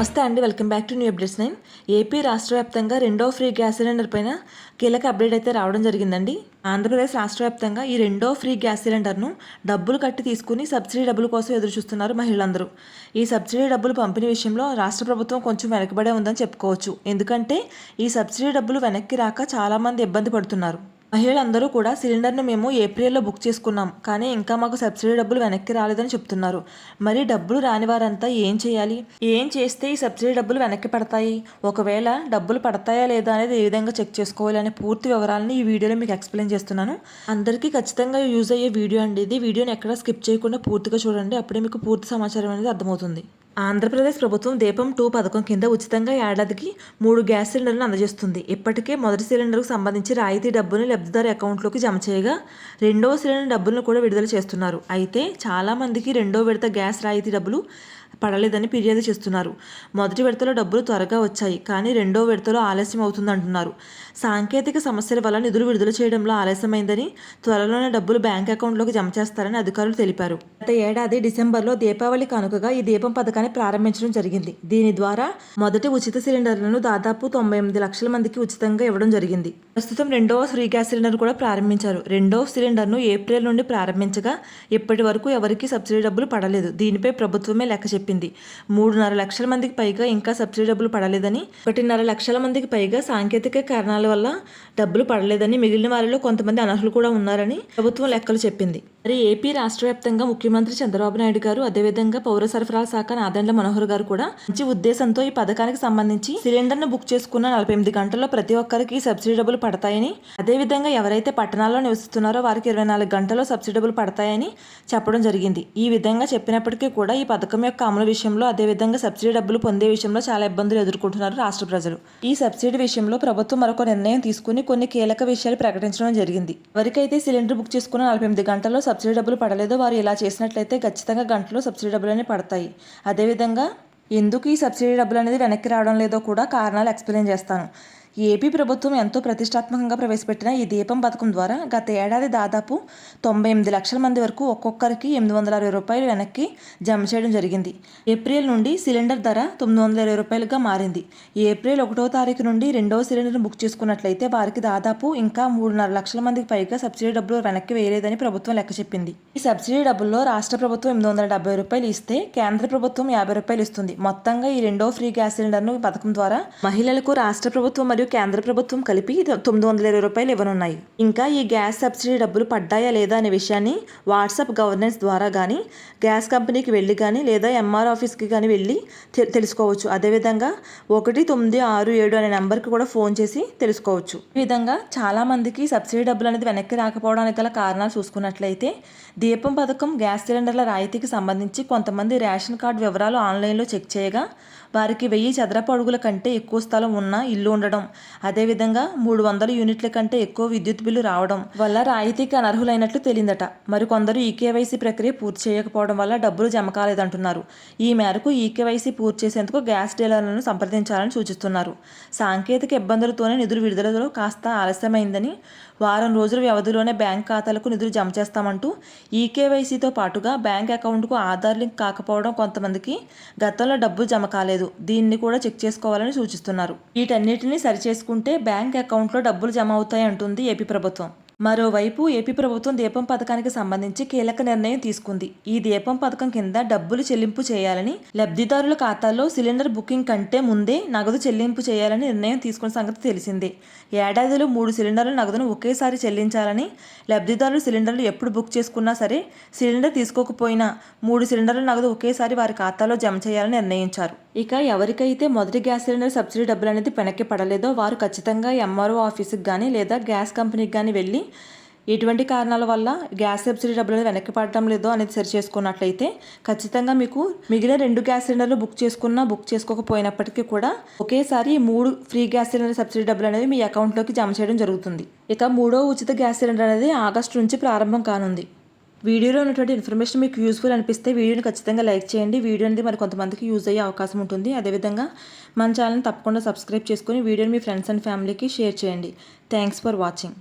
నమస్తే అండి welcome back to new updates nine. A P రాష్ట్ర వ్యాప్తంగా రెండో ఫ్రీ గ్యాస్ సిలిండర్ పైన కీలక అప్డేట్ అయితే రావడం జరిగిందండి. ఆంధ్రప్రదేశ్ రాష్ట్ర వ్యాప్తంగా ఈ రెండో ఫ్రీ గ్యాస్ సిలిండర్ను డబ్బులు కట్టి తీసుకుని సబ్సిడీ డబ్బుల కోసం ఎదురు చూస్తున్నారు మహిళలందరూ. ఈ సబ్సిడీ డబ్బులు పంపిణీ విషయంలో రాష్ట్ర ప్రభుత్వం కొంచెం వెనకబడే ఉందని చెప్పుకోవచ్చు. ఎందుకంటే ఈ సబ్సిడీ డబ్బులు వెనక్కి రాక చాలామంది ఇబ్బంది పడుతున్నారు. మహిళలందరూ కూడా సిలిండర్ను మేము ఏప్రిల్లో బుక్ చేసుకున్నాం. కానీ ఇంకా మాకు సబ్సిడీ డబ్బులు వెనక్కి రాలేదని చెప్తున్నారు. మరి డబ్బులు రాని వారంతా ఏం చేయాలి? ఏం చేస్తే ఈ సబ్సిడీ డబ్బులు వెనక్కి పడతాయి? ఒకవేళ డబ్బులు పడతాయా లేదా అనేది ఏ విధంగా చెక్ చేసుకోవాలి అనే పూర్తి వివరాలని ఈ వీడియోలో మీకు ఎక్స్ప్లెయిన్ చేస్తున్నాను. అందరికీ ఖచ్చితంగా యూజ్ అయ్యే వీడియో అండి ఇది. వీడియోని ఎక్కడ స్కిప్ చేయకుండా పూర్తిగా చూడండి. అప్పుడే మీకు పూర్తి సమాచారం అనేది అర్థమవుతుంది. ఆంధ్రప్రదేశ్ ప్రభుత్వం దీపం టూ పథకం కింద ఉచితంగా ఏడాదికి మూడు గ్యాస్ సిలిండర్లను అందజేస్తుంది. ఇప్పటికే మొదటి సిలిండర్కు సంబంధించి రాయితీ డబ్బును లబ్ధిదారు అకౌంట్లోకి జమ చేయగా రెండవ సిలిండర్ డబ్బులను కూడా విడుదల చేస్తున్నారు. అయితే చాలామందికి రెండో విడత గ్యాస్ రాయితీ డబ్బులు పడలేదని ఫిర్యాదు చేస్తున్నారు. మొదటి విడతలో డబ్బులు త్వరగా వచ్చాయి. కానీ రెండో విడతలో ఆలస్యం అవుతుందంటున్నారు. సాంకేతిక సమస్యల వల్ల నిధులు విడుదల చేయడంలో ఆలస్యమైందని త్వరలోనే డబ్బులు బ్యాంక్ అకౌంట్లోకి జమ చేస్తారని అధికారులు తెలిపారు. గత ఏడాది డిసెంబర్లో దీపావళి కానుకగా ఈ దీపం పథకాన్ని ప్రారంభించడం జరిగింది. దీని ద్వారా మొదటి ఉచిత సిలిండర్లను దాదాపు తొంభై ఎనిమిది లక్షల మందికి ఉచితంగా ఇవ్వడం జరిగింది. ప్రస్తుతం రెండవ ఫ్రీ గ్యాస్ సిలిండర్ కూడా ప్రారంభించారు. రెండవ సిలిండర్ను ఏప్రిల్ నుండి ప్రారంభించగా ఇప్పటి వరకు ఎవరికీ సబ్సిడీ డబ్బులు పడలేదు. దీనిపై ప్రభుత్వమే లెక్క చెప్పింది చెప్పింది మూడున్నర లక్షల మందికి పైగా ఇంకా సబ్సిడీ డబ్బులు పడలేదని ఒకటిన్నర లక్షల మందికి పైగా సాంకేతిక కారణాల వల్ల డబ్బులు పడలేదని మిగిలిన వారిలో కొంతమంది అనర్హులు కూడా ఉన్నారని ప్రభుత్వం లెక్కలు చెప్పింది. మరి ఏపీ రాష్ట్ర వ్యాప్తంగా ముఖ్యమంత్రి చంద్రబాబు నాయుడు గారు అదేవిధంగా పౌర సరఫరాల శాఖ నాదెండ్ల మనోహర్ గారు కూడా మంచి ఉద్దేశంతో ఈ పథకానికి సంబంధించి సిలిండర్ను బుక్ చేసుకున్న నలభై ఎనిమిది గంటల్లో ప్రతి ఒక్కరికి సబ్సిడీ డబ్బులు పడతాయని అదేవిధంగా ఎవరైతే పట్టణాల్లో నివసిస్తున్నారో వారికి ఇరవై నాలుగు గంటల్లో సబ్సిడీ డబ్బులు పడతాయని చెప్పడం జరిగింది. ఈ విధంగా చెప్పినప్పటికీ కూడా ఈ పథకం యొక్క అమలు విషయంలో అదేవిధంగా సబ్సిడీ డబ్బులు పొందే విషయంలో చాలా ఇబ్బందులు ఎదుర్కొంటున్నారు రాష్ట్ర ప్రజలు. ఈ సబ్సిడీ విషయంలో ప్రభుత్వం మరొక నిర్ణయం తీసుకుని కొన్ని కీలక విషయాలు ప్రకటించడం జరిగింది. ఎవరికైతే సిలిండర్ బుక్ చేసుకున్న నలభై ఎనిమిది గంటల్లో సబ్సిడీ డబ్బులు పడలేదో వారు ఇలా చేసినట్లయితే ఖచ్చితంగా గంటలో సబ్సిడీ డబ్బులు అనేవి పడతాయి అదేవిధంగా ఎందుకు ఈ సబ్సిడీ డబ్బులు అనేది వెనక్కి రావడం లేదో కూడా కారణాలు ఎక్స్ప్లెయిన్ చేస్తాను. ఏపీ ప్రభుత్వం ఎంతో ప్రతిష్టాత్మకంగా ప్రవేశపెట్టిన ఈ దీపం పథకం ద్వారా గత ఏడాది దాదాపు తొంభై ఎనిమిది లక్షల మంది వరకు ఒక్కొక్కరికి ఎనిమిది వందల అరవై రూపాయలు వెనక్కి జమ చేయడం జరిగింది. ఏప్రిల్ నుండి సిలిండర్ ధర తొమ్మిది వందల ఇరవై రూపాయలుగా మారింది. ఏప్రిల్ ఒకటో తారీఖు నుండి రెండవ సిలిండర్ బుక్ చేసుకున్నట్లయితే వారికి దాదాపు ఇంకా మూడున్నర లక్షల మందికి పైగా సబ్సిడీ డబ్బులు వెనక్కి వేయలేదని ప్రభుత్వం లెక్క చెప్పింది. ఈ సబ్సిడీ డబ్బుల్లో రాష్ట్ర ప్రభుత్వం ఎనిమిది వందల డెబ్బై రూపాయలు ఇస్తే కేంద్ర ప్రభుత్వం యాభై రూపాయలు ఇస్తుంది. మొత్తంగా ఈ రెండో ఫ్రీ గ్యాస్ సిలిండర్ను ఈ పథకం ద్వారా మహిళలకు రాష్ట్ర ప్రభుత్వం మరియు కేంద్ర ప్రభుత్వం కలిపి తొమ్మిది వందల ఇరవై రూపాయలు ఇవ్వనున్నాయి. ఇంకా ఈ గ్యాస్ సబ్సిడీ డబ్బులు పడ్డాయా లేదా అనే విషయాన్ని వాట్సాప్ గవర్నెన్స్ ద్వారా కానీ గ్యాస్ కంపెనీకి వెళ్ళి కానీ లేదా ఎంఆర్ ఆఫీస్కి కానీ వెళ్ళి తెలుసుకోవచ్చు. అదేవిధంగా ఒకటి తొమ్మిది ఆరు ఏడు అనే నెంబర్కి కూడా ఫోన్ చేసి తెలుసుకోవచ్చు. ఈ విధంగా చాలామందికి సబ్సిడీ డబ్బులు అనేది వెనక్కి రాకపోవడానికి గల కారణాలు చూసుకున్నట్లయితే దీపం పథకం గ్యాస్ సిలిండర్ల రాయితీకి సంబంధించి కొంతమంది రేషన్ కార్డు వివరాలు ఆన్లైన్లో చెక్ చేయగా వారికి వెయ్యి చదరపు అడుగుల కంటే ఎక్కువ స్థలం ఉన్న ఇల్లు ఉండడం అదేవిధంగా మూడు వందల యూనిట్ల కంటే ఎక్కువ విద్యుత్ బిల్లు రావడం వల్ల రాయితీకి అనర్హులైనట్లు తేలిందట. మరికొందరు ఈకేవైసీ ప్రక్రియ పూర్తి చేయకపోవడం వల్ల డబ్బులు జమ కాలేదంటున్నారు. ఈ మేరకు ఈకేవైసీ పూర్తి చేసేందుకు గ్యాస్ డీలర్లను సంప్రదించాలని సూచిస్తున్నారు. సాంకేతిక ఇబ్బందులతోనే నిధులు విడుదలలో కాస్త ఆలస్యమైందని వారం రోజుల వ్యవధిలోనే బ్యాంక్ ఖాతాలకు నిధులు జమ చేస్తామంటూ ఈకేవైసీతో పాటుగా బ్యాంక్ అకౌంట్కు ఆధార్ లింక్ కాకపోవడం కొంతమందికి గతంలో డబ్బులు జమ కాలేదు. దీన్ని కూడా చెక్ చేసుకోవాలని సూచిస్తున్నారు. వీటన్నిటిని సరిచేసుకుంటే బ్యాంక్ అకౌంట్లో డబ్బులు జమ అవుతాయి అంటుంది ఏపీ ప్రభుత్వం. మరోవైపు ఏపీ ప్రభుత్వం దీపం పథకానికి సంబంధించి కీలక నిర్ణయం తీసుకుంది. ఈ దీపం పథకం కింద డబ్బులు చెల్లింపు చేయాలని లబ్ధిదారుల ఖాతాల్లో సిలిండర్ బుకింగ్ కంటే ముందే నగదు చెల్లింపు చేయాలని నిర్ణయం తీసుకున్న సంగతి తెలిసిందే. ఏడాదిలో మూడు సిలిండర్ల నగదును ఒకేసారి చెల్లించాలని లబ్ధిదారులు సిలిండర్లు ఎప్పుడు బుక్ చేసుకున్నా సరే సిలిండర్ తీసుకోకపోయినా మూడు సిలిండర్ల నగదు ఒకేసారి వారి ఖాతాలో జమ చేయాలని నిర్ణయించారు. ఇక ఎవరికైతే మొదటి గ్యాస్ సిలిండర్ సబ్సిడీ డబ్బులు అనేది వెనక్కి పడలేదో వారు ఖచ్చితంగా ఎంఆర్ఓ ఆఫీస్కి కానీ లేదా గ్యాస్ కంపెనీకి కానీ వెళ్ళి ఎటువంటి కారణాల వల్ల గ్యాస్ సబ్సిడీ డబ్బులు అనేది వెనక్కి పడటం లేదో అనేది సరి చేసుకున్నట్లయితే ఖచ్చితంగా మీకు మిగిలిన రెండు గ్యాస్ సిలిండర్లు బుక్ చేసుకున్నా బుక్ చేసుకోకపోయినప్పటికీ కూడా ఒకేసారి ఈ మూడు ఫ్రీ గ్యాస్ సిలిండర్ సబ్సిడీ డబ్బులు అనేవి మీ అకౌంట్లోకి జమ చేయడం జరుగుతుంది. ఇక మూడో ఉచిత గ్యాస్ సిలిండర్ అనేది ఆగస్టు నుంచి ప్రారంభం కానుంది. వీడియోలో ఉన్నటువంటి ఇన్ఫర్మేషన్ మీకు యూస్ఫుల్ అనిపిస్తే వీడియోని ఖచ్చితంగా లైక్ చేయండి. వీడియో అనేది మరి కొంతమందికి యూజ్ అయ్యే అవకాశం ఉంటుంది. అదేవిధంగా మన ఛానల్ని తప్పకుండా సబ్స్క్రైబ్ చేసుకొని వీడియోని మీ ఫ్రెండ్స్ అండ్ ఫ్యామిలీకి షేర్ చేయండి. Thanks for watching